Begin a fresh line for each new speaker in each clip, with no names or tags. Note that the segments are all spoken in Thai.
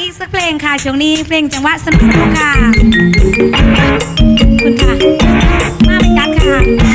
อีกสักเพลงค่ะช่วงนี้เพลงจังหวะสนุกค่ะคุณค่ะ มาเป็นกันค่ะ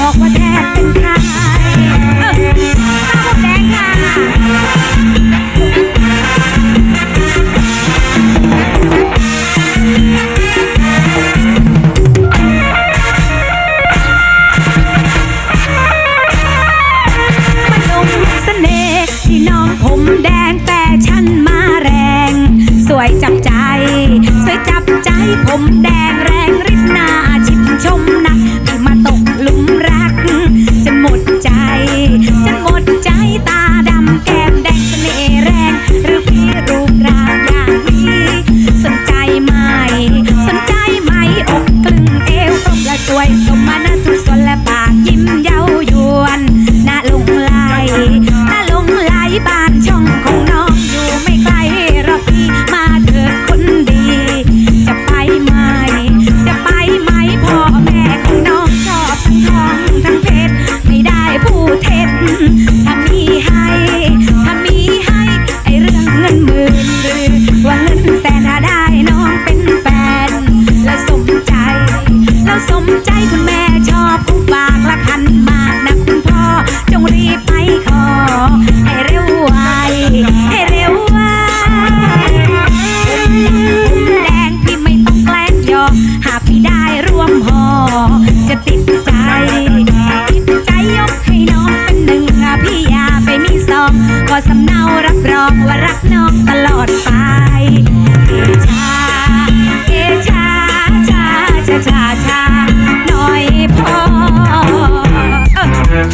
บอกว่าแทบเป็นข้า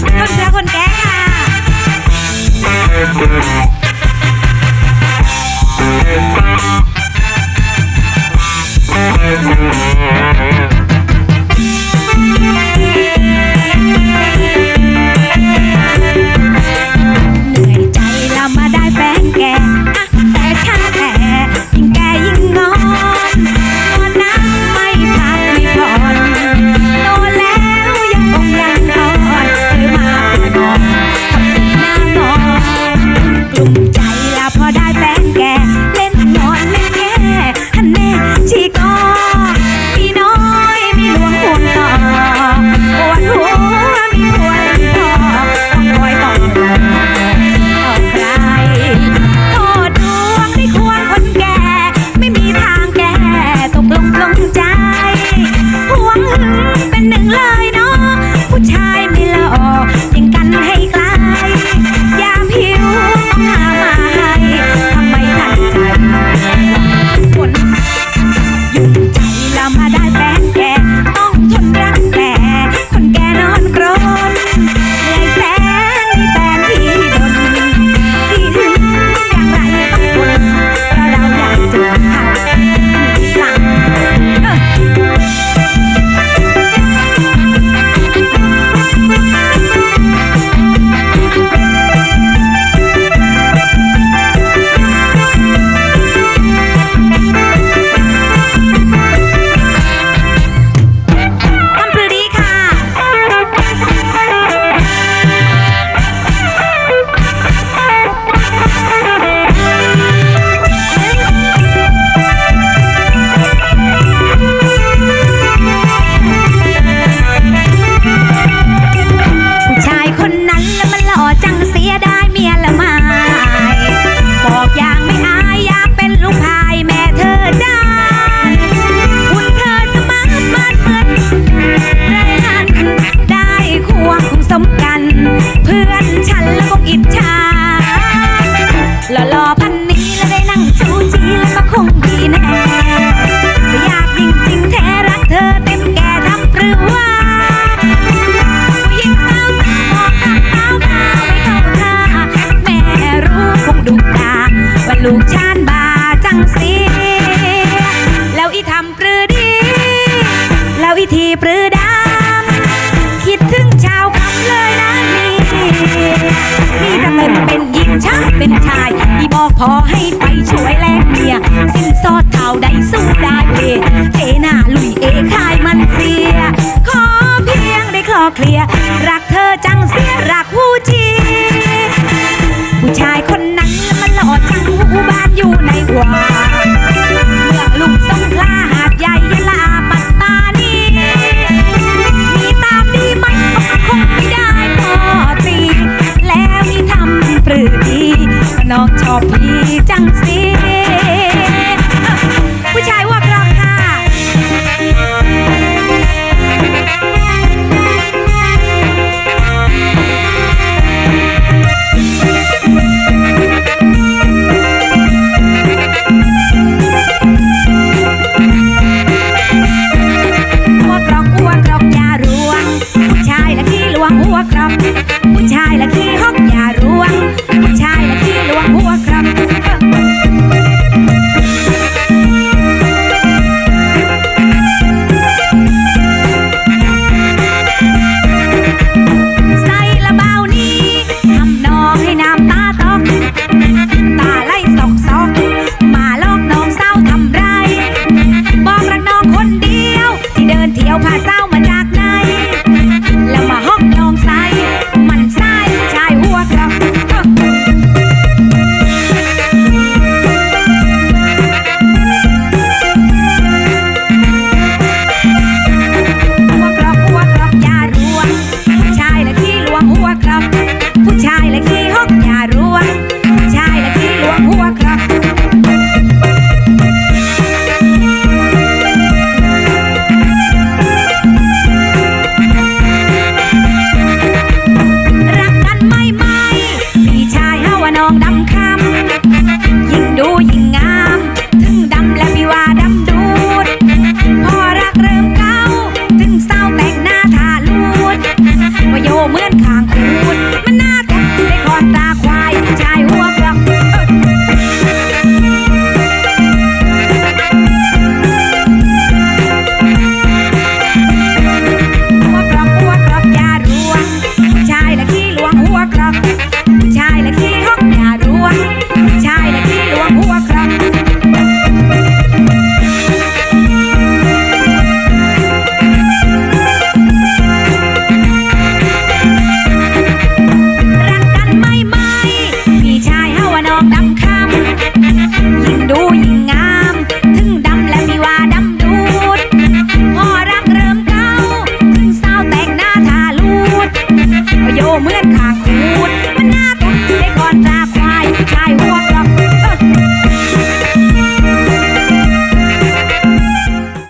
คนรักคนแก่ ปรือดำคิดถึงชาวคำเลยนะนี่นี่จะเต็นเป็นหญิงชางเป็นชายที่บอกพอให้ไปช่วยแลกเมีย สินสอดเท่าใดสู้ได้เพเทหน้าลุยเอคายมันเสีย ขอเพียงได้คลอเคลียร์รักเธอจังสิ